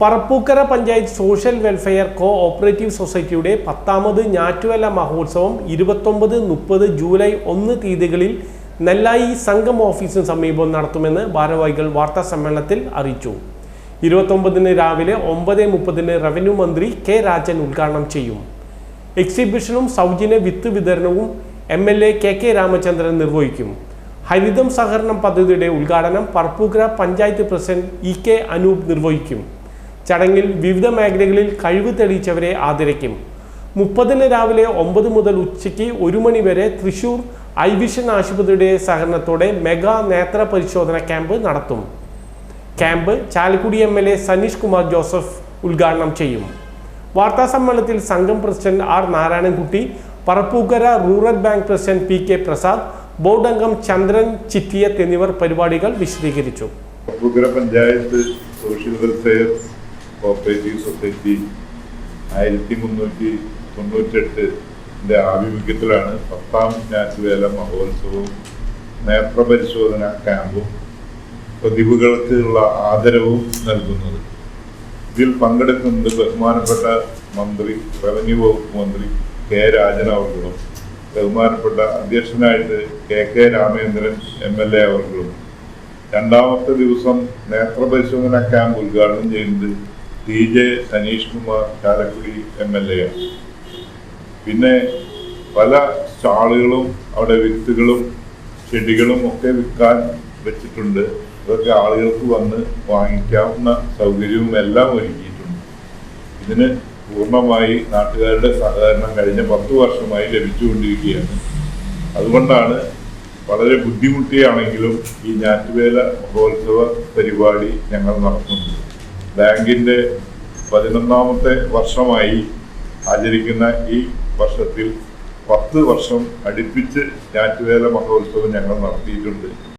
Parappukkara panchayat social welfare co operative സൊസൈറ്റിയുടെ പത്താമത് ഞാറ്റുവേല മഹോത്സവം ഇരുപത്തൊമ്പത് മുപ്പത് ജൂലൈ ഒന്ന് തീയതികളിൽ നെല്ലായി സംഘം ഓഫീസിന് സമീപം നടത്തുമെന്ന് ഭാരവാഹികൾ വാർത്താ സമ്മേളനത്തിൽ അറിയിച്ചു. ഇരുപത്തൊമ്പതിന് രാവിലെ ഒമ്പത് മുപ്പതിന് റവന്യൂ മന്ത്രി കെ രാജൻ ഉദ്ഘാടനം ചെയ്യും. എക്സിബിഷനും സൗജന്യ വിത്ത് വിതരണവും M L A K K Ramachandran നിർവഹിക്കും. ഹരിതം സഹകരണം പദ്ധതിയുടെ ഉദ്ഘാടനം Parappukkara panchayat president E K Anoop നിർവഹിക്കും. ചടങ്ങിൽ വിവിധ മേഖലകളിൽ കഴിവ് തെളിയിച്ചവരെ ആദരിക്കും. മുപ്പതിന് രാവിലെ ഒമ്പത് മുതൽ ഉച്ചയ്ക്ക് ഒരു മണി വരെ തൃശൂർ വിഷൻ ആശുപത്രിയുടെ സഹകരണത്തോടെ മെഗാ നേത്ര പരിശോധന ക്യാമ്പ് നടത്തും. Camp Chalakudy M L A Saneesh Kumar Joseph ഉദ്ഘാടനം ചെയ്യും. വാർത്താ സമ്മേളനത്തിൽ സംഘം president R Narayanankutty Parappukkara rural bank president P K Prasad board അംഗം ചന്ദ്രൻ ചിറ്റിയത്ത് എന്നിവർ പരിപാടികൾ വിശദീകരിച്ചു. Panchayat social welfare cooperative society ആയിരത്തി മുന്നൂറ്റി തൊണ്ണൂറ്റെട്ടിന്റെ ആഭിമുഖ്യത്തിലാണ് പത്താം ഞാറ്റുവേല മഹോത്സവവും നേത്രപരിശോധന ക്യാമ്പും പ്രതിഭകൾക്കുള്ള ആദരവും നൽകുന്നത്. ഇതിൽ പങ്കെടുക്കുന്നത് ബഹുമാനപ്പെട്ട മന്ത്രി റവന്യൂ വകുപ്പ് മന്ത്രി കെ രാജൻ അവർകളും ബഹുമാനപ്പെട്ട അധ്യക്ഷനായിട്ട് K K Ramendran M L A അവർകളും രണ്ടാമത്തെ ദിവസം നേത്രപരിശോധന ക്യാമ്പ് ഉദ്ഘാടനം ചെയ്യുന്നത് T J Saneesh Kumar Chalakudy M L A. ആണ് പിന്നെ പല സ്റ്റാളുകളും അവിടെ വിത്തുകളും ചെടികളും ഒക്കെ വിൽക്കാൻ വെച്ചിട്ടുണ്ട്. അതൊക്കെ ആളുകൾക്ക് വന്ന് വാങ്ങിക്കാവുന്ന സൗകര്യവും എല്ലാം ഒരുക്കിയിട്ടുണ്ട്. ഇതിന് പൂർണമായി നാട്ടുകാരുടെ സഹകരണം കഴിഞ്ഞ പത്ത് വർഷമായി ലഭിച്ചുകൊണ്ടിരിക്കുകയാണ്. അതുകൊണ്ടാണ് വളരെ ബുദ്ധിമുട്ടിയാണെങ്കിലും ഈ ഞാറ്റുവേല മഹോത്സവ പരിപാടി ഞങ്ങൾ നടത്തുന്നത്. ബാങ്കിന്റെ പതിനൊന്നാമത്തെ വർഷമായി ആചരിക്കുന്ന ഈ വർഷത്തിൽ പത്ത് വർഷം അടുപ്പിച്ച് ഞാറ്റുവേല മഹോത്സവം ഞങ്ങൾ നടത്തിയിട്ടുണ്ട്.